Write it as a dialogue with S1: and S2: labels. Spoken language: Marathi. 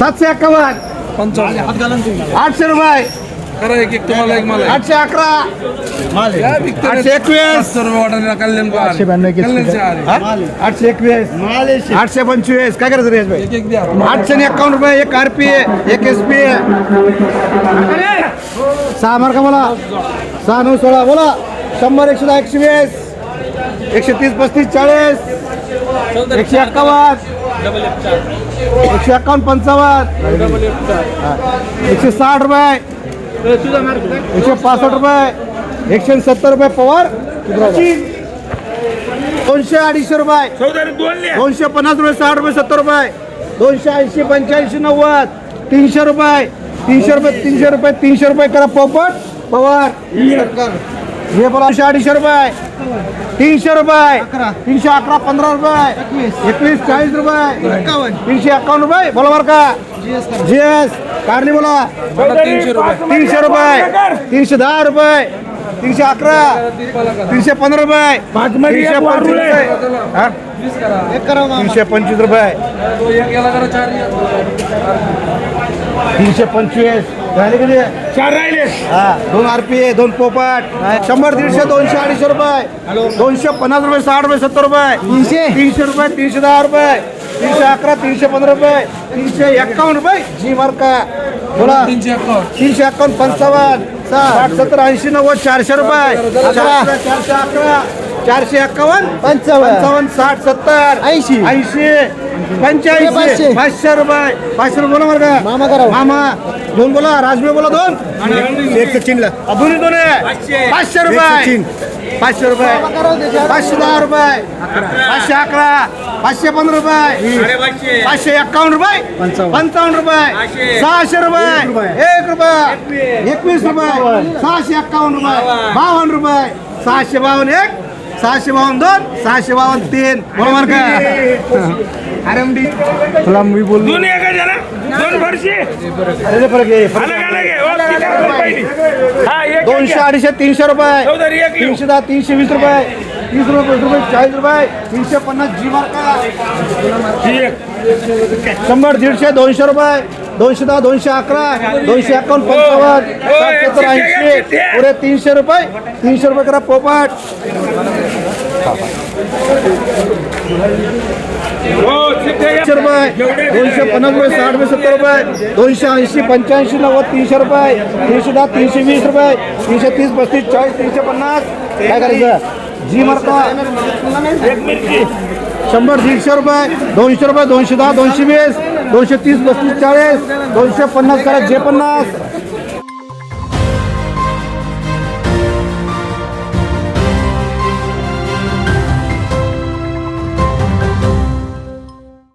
S1: सातशे एक्कावन्न.
S2: पंचावन्न
S1: आठशे रुपये.
S2: करा एक एक तुम्हाला एक मला एक.
S1: आठशे अकरा. आठशे एकवीस. आठशे ब्याण्णव
S2: कल्याण चहा
S1: हा? आठशे एकवीस. आठशे पंचवीस. काय करायचं रेश भाई?
S2: एक एक द्या.
S1: आठशे आणि एकावन्न रुपये एक आर पी एक एस पी सहा मार्का बोला. सहा नऊ सोळा. बोला. शंभर एकशे दहा एकशे वीस. एकशे तीस पस्तीस चाळीस. एकशे एक्कावन्न. एकशे एक्कावन्न पंचावन्न. एकशे साठ रुपये. एकशे पासष्ट रुपये. एकशे सत्तर रुपये पवार. दोनशे अडीचशे रुपये. दोनशे पन्नास रुपये साठ रुपये सत्तर रुपये. दोनशे ऐंशी पंच्याऐंशी नव्वद. तीनशे रुपये. तीनशे रुपये तीनशे रुपये तीनशे रुपये करा पोपट. पवार. हे बोला दोनशे अडीचशे रुपये. तीनशे रुपये. तीनशे अकरा पंधरा रुपये. एकवीस. चाळीस रुपये. तीनशे एकावन्न रुपये. बोला बरं का. जी एस कारली बोला.
S2: तीनशे रुपये.
S1: तीनशे रुपये. तीनशे दहा रुपये. तीनशे अकरा. तीनशे पंधरा रुपये. तीनशे पंचवीस रुपये. हा? तीनशे पंचवीस रुपये. तीनशे पंचवीस?
S3: चार राहिले.
S1: हा दोन आरपी दोन पोपट. शंभर दीडशे दोनशे अडीचशे रुपये. दोनशे पन्नास रुपये साठ रुपये सत्तर रुपये. तीनशे? तीनशे रुपये तीनशे दहा रुपये. तीनशे अकरा तीनशे पंधरा रुपये. तीनशे एक्कावन्न रुपये. जी मार्का बोला.
S2: तीनशे एकावन्न
S1: तीनशे एकावन्न पंचावन्न साठ सत्तर ऐंशी नव्वद चारशे रुपये. चारशे अकरा चारशे एक्कावन्न पंचावन्न. साठ सत्तर ऐंशी. ऐंशी पंच्याऐंशी पाचशे. रुपये. पाचशे रुपये बोला का. मामा करा. मामा. दोन बोला राजमे बोला दोन. एक चिनला दोन्ही दोन आहे. पाचशे. रुपये. पाचशे रुपये. पाचशे दहा रुपये. पाचशे अकरा. पाचशे पंधरा रुपये. पाचशे. एक्कावन्न रुपये. पंचावन्न. रुपये. सहाशे रुपये. एक रुपये. एकवीस. रुपये. सहाशे एक्कावन्न रुपये. बावन्न. रुपये. सहाशे बावन्न एक. सहाशे बावन्न दोन. सहाशे बावन्न तीन. बरोबर का? अरे तुला मी बोल
S3: दोन अलग अलग आहे.
S1: दोनशे अडीचशे तीनशे रुपये. तीनशे दहा तीनशे वीस रुपये. तीस रुपये रुपये चाळीस रुपये. तीनशे पन्नास जी मार्का शंभर दीडशे दोनशे रुपये. दोनशे दहा दोनशे अकरा. दोनशे एकावन्न पंचावन्न. ऐंशी पुढे तीनशे रुपये. तीनशे रुपये करा पोपट. एकशे रुपये. दोनशे पन्नास रुपये साठ रुपये सत्तर रुपये. दोनशे ऐंशी पंच्याऐंशी नव्वद तीनशे रुपये. तीनशे दहा तीनशे वीस रुपये. तीनशे तीस पस्तीस चाळीस तीनशे पन्नास. काय करायचं? जी
S3: मारता.
S1: शंभर दीडशे रुपये दोनशे रुपये दोनशे दहा दोनशे वीस दोनशे तीस पस्तीस चाळीस दोनशे पन्नास करा जे पन्नास.